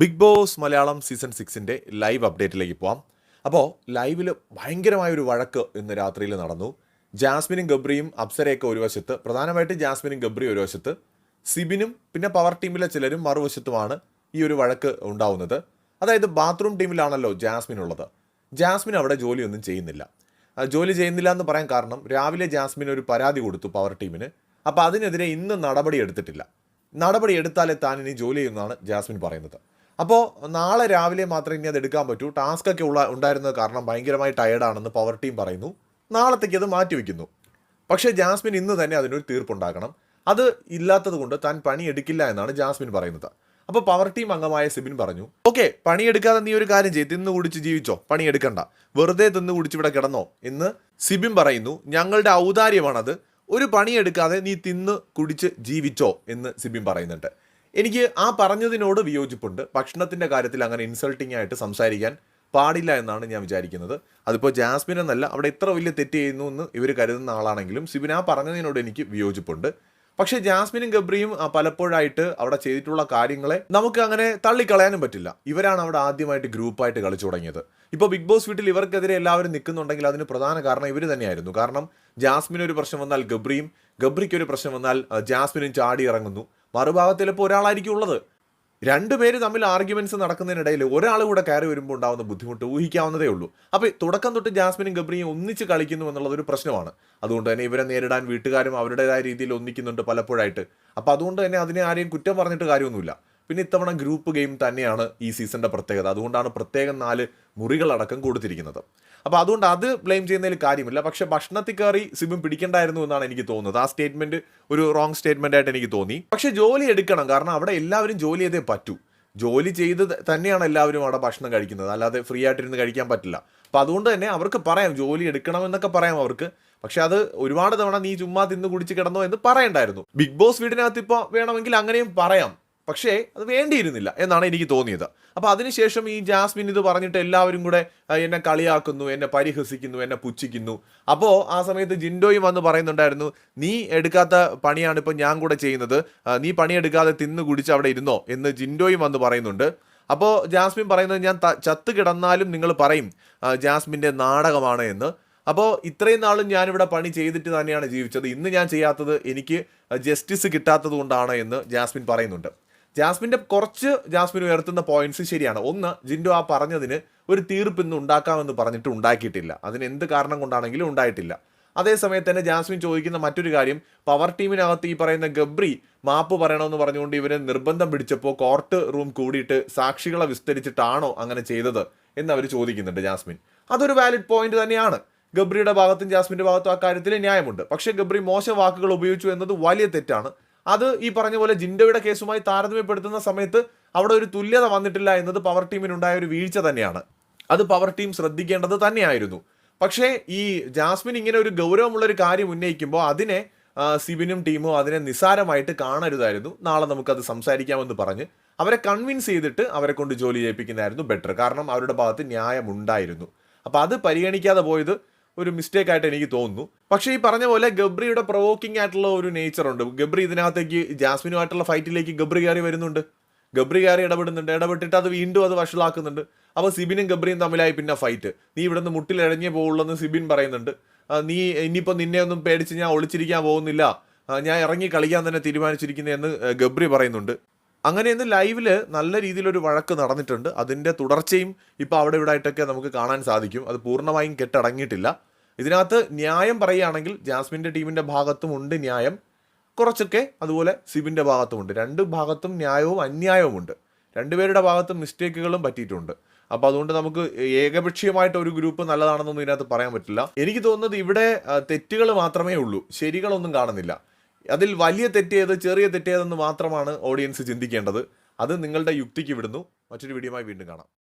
Big Boss Malayalam season സിക്സിന്റെ live അപ്ഡേറ്റിലേക്ക് പോവാം. അപ്പോൾ ലൈവിൽ ഭയങ്കരമായൊരു വഴക്ക് ഇന്ന് രാത്രിയിൽ നടന്നു. ജാസ്മിനും ഗബ്രിയും അപ്സരയൊക്കെ ഒരു വശത്ത് പ്രധാനമായിട്ട് ജാസ്മിനും ഗബ്രിയും ഒരു വശത്ത് സിബിനും പിന്നെ പവർ ടീമിലെ ചിലരും മറുവശത്തുമാണ് ഈ ഒരു വഴക്ക് ഉണ്ടാവുന്നത്. അതായത് ബാത്റൂം ടീമിലാണല്ലോ ജാസ്മിൻ ഉള്ളത് ജാസ്മിൻ അവിടെ ജോലിയൊന്നും ചെയ്യുന്നില്ല. ജോലി ചെയ്യുന്നില്ല എന്ന് പറയാൻ കാരണം രാവിലെ ജാസ്മിൻ ഒരു പരാതി കൊടുത്തു പവർ ടീമിന്. അപ്പോൾ അതിനെതിരെ ഇന്ന് നടപടി എടുത്തിട്ടില്ല. നടപടി എടുത്താലേ താൻ ഇനി ജോലി ചെയ്യുന്നതാണ് ജാസ്മിൻ പറയുന്നത്. അപ്പോൾ നാളെ രാവിലെ മാത്രമേ ഇനി അത് എടുക്കാൻ പറ്റൂ. ടാസ്ക് ഒക്കെ ഉള്ള ഉണ്ടായിരുന്നത് കാരണം ഭയങ്കരമായി ടയേർഡാണെന്ന് പവർ ടീം പറയുന്നു. നാളത്തേക്ക് അത് മാറ്റിവെക്കുന്നു പക്ഷേ ജാസ്മിൻ ഇന്ന് തന്നെ അതിനൊരു തീർപ്പുണ്ടാക്കണം. അത് ഇല്ലാത്തത് കൊണ്ട് താൻ പണിയെടുക്കില്ല എന്നാണ് ജാസ്മിൻ പറയുന്നത്. അപ്പോൾ പവർ ടീം അംഗമായ സിബിൻ പറഞ്ഞു ഓക്കെ പണിയെടുക്കാതെ നീ ഒരു കാര്യം ചെയ്യും. തിന്നു കുടിച്ച് ജീവിച്ചോ? പണിയെടുക്കണ്ട വെറുതെ തിന്നു കുടിച്ച് ഇവിടെ കിടന്നോ? എന്ന് സിബിൻ പറയുന്നു ഞങ്ങളുടെ ഔദാര്യമാണത്. ഒരു പണിയെടുക്കാതെ നീ തിന്ന് കുടിച്ച് ജീവിച്ചോ? എന്ന് സിബിൻ പറയുന്നുണ്ട്. എനിക്ക് ആ പറഞ്ഞതിനോട് വിയോജിപ്പുണ്ട്. ഭക്ഷണത്തിന്റെ കാര്യത്തിൽ അങ്ങനെ ഇൻസൾട്ടിംഗ് ആയിട്ട് സംസാരിക്കാൻ പാടില്ല എന്നാണ് ഞാൻ വിചാരിക്കുന്നത്. അതിപ്പോൾ ജാസ്മിൻ എന്നല്ല അവിടെ ഇത്ര വലിയ തെറ്റ് ചെയ്യുന്നു എന്ന് ഇവർ കരുതുന്ന ആളാണെങ്കിലും സിബിൻ ആ പറഞ്ഞതിനോട് എനിക്ക് വിയോജിപ്പുണ്ട്. പക്ഷേ ജാസ്മിനും ഗബ്രിയും പലപ്പോഴായിട്ട് അവിടെ ചെയ്തിട്ടുള്ള കാര്യങ്ങളെ നമുക്ക് അങ്ങനെ തള്ളിക്കളയാനും പറ്റില്ല. ഇവരാണ് അവിടെ ആദ്യമായിട്ട് ഗ്രൂപ്പായിട്ട് കളിച്ചു തുടങ്ങിയത്. ഇപ്പോൾ ബിഗ് ബോസ് വീട്ടിൽ ഇവർക്കെതിരെ എല്ലാവരും നിൽക്കുന്നുണ്ടെങ്കിൽ അതിന് പ്രധാന കാരണം ഇവർ തന്നെയായിരുന്നു. കാരണം ജാസ്മിൻ ഒരു പ്രശ്നം വന്നാൽ ഗബ്രിയും ഗബ്രിക്ക് ഒരു പ്രശ്നം വന്നാൽ ജാസ്മിനും ചാടി ഇറങ്ങുന്നു. മറുഭാഗത്ത് ഇപ്പോൾ ഒരാളായിരിക്കും ഉള്ളത്. രണ്ടുപേര് തമ്മിൽ ആർഗ്യുമെന്റ്സ് നടക്കുന്നതിനിടയിൽ ഒരാൾ കൂടെ കയറി വരുമ്പോൾ ഉണ്ടാകുന്ന ബുദ്ധിമുട്ട് ഊഹിക്കാവുന്നതേ ഉള്ളൂ. അപ്പോൾ തുടക്കം തൊട്ട് ജാസ്മിനും ഗബ്രിയും ഒന്നിച്ച് കളിക്കുന്നു എന്നുള്ളത് ഒരു പ്രശ്നമാണ്. അതുകൊണ്ട് തന്നെ ഇവരെ നേരിടാൻ വീട്ടുകാരും അവരുടേതായ രീതിയിൽ ഒന്നിക്കുന്നുണ്ട് പലപ്പോഴായിട്ട്. അപ്പോൾ അതുകൊണ്ട് തന്നെ അതിനെ ആരെയും കുറ്റം പറഞ്ഞിട്ട് കാര്യമൊന്നുമില്ല. പിന്നെ ഇത്തവണ ഗ്രൂപ്പ് ഗെയിം തന്നെയാണ് ഈ സീസണിന്റെ പ്രത്യേകത. അതുകൊണ്ടാണ് പ്രത്യേകം നാല് മുറികളടക്കം കൊടുത്തിരിക്കുന്നത്. അപ്പോൾ അതുകൊണ്ട് അത് ബ്ലെയിം ചെയ്യുന്നതിൽ കാര്യമില്ല. പക്ഷേ ഭക്ഷണത്തിൽ കയറി സിബിൻ പിടിക്കണ്ടായിരുന്നു എന്നാണ് എനിക്ക് തോന്നുന്നത്. ആ സ്റ്റേറ്റ്മെന്റ് ഒരു റോങ് സ്റ്റേറ്റ്മെന്റ് ആയിട്ട് എനിക്ക് തോന്നി. പക്ഷേ ജോലി എടുക്കണം. കാരണം അവിടെ എല്ലാവരും ജോലി ചെയ്തേ പറ്റൂ. ജോലി ചെയ്ത് തന്നെയാണ് എല്ലാവരും അവിടെ ഭക്ഷണം കഴിക്കുന്നത്. അല്ലാതെ ഫ്രീ ആയിട്ടിരുന്ന് കഴിക്കാൻ പറ്റില്ല. അപ്പം അതുകൊണ്ട് തന്നെ അവർക്ക് പറയാം ജോലി എടുക്കണം എന്നൊക്കെ പറയാം അവർക്ക്. പക്ഷെ അത് ഒരുപാട് തവണ നീ ചുമ്മാ തിന്ന് കുടിച്ച് കിടന്നോ എന്ന് പറയണ്ടായിരുന്നു. ബിഗ് ബോസ് വീടിനകത്ത് ഇപ്പോൾ വേണമെങ്കിൽ അങ്ങനെയും പറയാം. പക്ഷേ അത് വേണ്ടിയിരുന്നില്ല എന്നാണ് എനിക്ക് തോന്നിയത്. അപ്പോൾ അതിനുശേഷം ഈ ജാസ്മിൻ ഇത് പറഞ്ഞിട്ട് എല്ലാവരും കൂടെ എന്നെ കളിയാക്കുന്നു എന്നെ പരിഹസിക്കുന്നു എന്നെ പുച്ഛിക്കുന്നു. അപ്പോൾ ആ സമയത്ത് ജിൻഡോയും വന്ന് പറയുന്നുണ്ടായിരുന്നു നീ എടുക്കാത്ത പണിയാണ് ഇപ്പോൾ ഞാൻ കൂടെ ചെയ്യുന്നത്. നീ പണിയെടുക്കാതെ തിന്ന് കുടിച്ച് അവിടെ ഇരുന്നോ? എന്ന് ജിൻഡോയും വന്ന് പറയുന്നുണ്ട്. അപ്പോൾ ജാസ്മിൻ പറയുന്നത് ഞാൻ ചത്ത് കിടന്നാലും നിങ്ങൾ പറയും ജാസ്മിന്റെ നാടകമാണ് എന്ന്. അപ്പോൾ ഇത്രയും നാളും ഞാനിവിടെ പണി ചെയ്തിട്ട് തന്നെയാണ് ജീവിച്ചത്. ഇന്ന് ഞാൻ ചെയ്യാത്തത് എനിക്ക് ജസ്റ്റിസ് കിട്ടാത്തത് കൊണ്ടാണ് എന്ന് ജാസ്മിൻ പറയുന്നുണ്ട്. ജാസ്മിന്റെ കുറച്ച് ജാസ്മിൻ ഉയർത്തുന്ന പോയിന്റ്സ് ശരിയാണ്. ഒന്ന് ജിൻഡു ആ പറഞ്ഞതിന് ഒരു തീർപ്പ് ഇന്ന് ഉണ്ടാക്കാമെന്ന് പറഞ്ഞിട്ട് ഉണ്ടാക്കിയിട്ടില്ല. അതിന് എന്ത് കാരണം കൊണ്ടാണെങ്കിലും ഉണ്ടായിട്ടില്ല. അതേസമയത്ത് തന്നെ ജാസ്മിൻ ചോദിക്കുന്ന മറ്റൊരു കാര്യം പവർ ടീമിനകത്ത് ഈ പറയുന്ന ഗബ്രി മാപ്പ് പറയണമെന്ന് പറഞ്ഞുകൊണ്ട് ഇവരെ നിർബന്ധം പിടിച്ചപ്പോൾ കോർട്ട് റൂം കൂടിയിട്ട് സാക്ഷികളെ വിസ്തരിച്ചിട്ടാണോ അങ്ങനെ ചെയ്തത് എന്ന് അവർ ചോദിക്കുന്നുണ്ട് ജാസ്മിൻ. അതൊരു വാലിഡ് പോയിന്റ് തന്നെയാണ്. ഗബ്രിയുടെ ഭാഗത്തും ജാസ്മിന്റെ ഭാഗത്തും ആ കാര്യത്തിൽ ന്യായമുണ്ട്. പക്ഷേ ഗബ്രി മോശം വാക്കുകൾ ഉപയോഗിച്ചു എന്നത് വലിയ തെറ്റാണ്. അത് ഈ പറഞ്ഞ പോലെ ജിൻഡോയുടെ കേസുമായി താരതമ്യപ്പെടുത്തുന്ന സമയത്ത് അവിടെ ഒരു തുല്യത വന്നിട്ടില്ല എന്നത് പവർ ടീമിനുണ്ടായ ഒരു വീഴ്ച തന്നെയാണ്. അത് പവർ ടീം ശ്രദ്ധിക്കേണ്ടത് തന്നെയായിരുന്നു. പക്ഷേ ഈ ജാസ്മിൻ ഇങ്ങനെ ഒരു ഗൗരവമുള്ള ഒരു കാര്യം ഉന്നയിക്കുമ്പോൾ അതിനെ സിബിനും ടീമും അതിനെ നിസ്സാരമായിട്ട് കാണരുതായിരുന്നു. നാളെ നമുക്കത് സംസാരിക്കാമെന്ന് പറഞ്ഞ് അവരെ കൺവിൻസ് ചെയ്തിട്ട് അവരെ കൊണ്ട് ജോലി ചെയ്യിപ്പിക്കുന്നതായിരുന്നു ബെറ്റർ കാരണം അവരുടെ ഭാഗത്ത് ന്യായമുണ്ടായിരുന്നു. അപ്പോൾ അത് പരിഗണിക്കാതെ പോയത് ഒരു മിസ്റ്റേക്ക് ആയിട്ട് എനിക്ക് തോന്നുന്നു. പക്ഷേ ഈ പറഞ്ഞ പോലെ ഗബ്രിയുടെ പ്രൊവോക്കിംഗ് ആയിട്ടുള്ള ഒരു നേച്ചർ ഉണ്ട്. ഗബ്രി ഇതിനകത്തേക്ക് ജാസ്മിനുമായിട്ടുള്ള ഫൈറ്റിലേക്ക് ഗബ്രി കയറി വരുന്നുണ്ട്. ഗബ്രി കയറി ഇടപെടുന്നുണ്ട്. ഇടപെട്ടിട്ട് അത് വീണ്ടും അത് വഷളാക്കുന്നുണ്ട്. അപ്പോൾ സിബിനും ഗബ്രിയും തമ്മിലായി പിന്നെ ഫൈറ്റ് നീ ഇവിടുന്ന് മുട്ടിലിഴഞ്ഞേ പോകുള്ളൂ എന്ന് സിബിൻ പറയുന്നുണ്ട്. നീ ഇനിയിപ്പോൾ നിന്നെ ഒന്നും പേടിച്ച് ഞാൻ ഒളിച്ചിരിക്കാൻ പോകുന്നില്ല. ഞാൻ ഇറങ്ങി കളിക്കാൻ തന്നെ തീരുമാനിച്ചിരിക്കുന്നതെന്ന് ഗബ്രി പറയുന്നുണ്ട്. അങ്ങനെ ഇന്ന് ലൈവിൽ നല്ല രീതിയിലൊരു വഴക്ക് നടന്നിട്ടുണ്ട്. അതിന്റെ തുടർച്ചയും ഇപ്പോൾ അവിടെ ഇവിടെ ആയിട്ടൊക്കെ നമുക്ക് കാണാൻ സാധിക്കും. അത് പൂർണമായും കെട്ടടങ്ങിയിട്ടില്ല. ഇതിനകത്ത് ന്യായം പറയുകയാണെങ്കിൽ ജാസ്മിന്റെ ടീമിന്റെ ഭാഗത്തും ഉണ്ട് ന്യായം. കുറച്ചൊക്കെ അതുപോലെ സിബിന്റെ ഭാഗത്തുമുണ്ട് രണ്ട് ഭാഗത്തും ന്യായവും അന്യായവും ഉണ്ട്. രണ്ടുപേരുടെ ഭാഗത്തും മിസ്റ്റേക്കുകളും പറ്റിയിട്ടുണ്ട്. അപ്പോൾ അതുകൊണ്ട് നമുക്ക് ഏകപക്ഷീയമായിട്ട് ഒരു ഗ്രൂപ്പ് നല്ലതാണെന്നൊന്നും ഇതിനകത്ത് പറയാൻ പറ്റില്ല. എനിക്ക് തോന്നുന്നത് ഇവിടെ തെറ്റുകൾ മാത്രമേ ഉള്ളൂ. ശരികളൊന്നും കാണുന്നില്ല. അതിൽ വലിയ തെറ്റേത് ചെറിയ തെറ്റേതെന്ന് മാത്രമാണ് ഓഡിയൻസ് ചിന്തിക്കേണ്ടത്. അത് നിങ്ങളുടെ യുക്തിക്ക് വിടുന്നു. മറ്റൊരു വീഡിയോയുമായി വീണ്ടും കാണാം.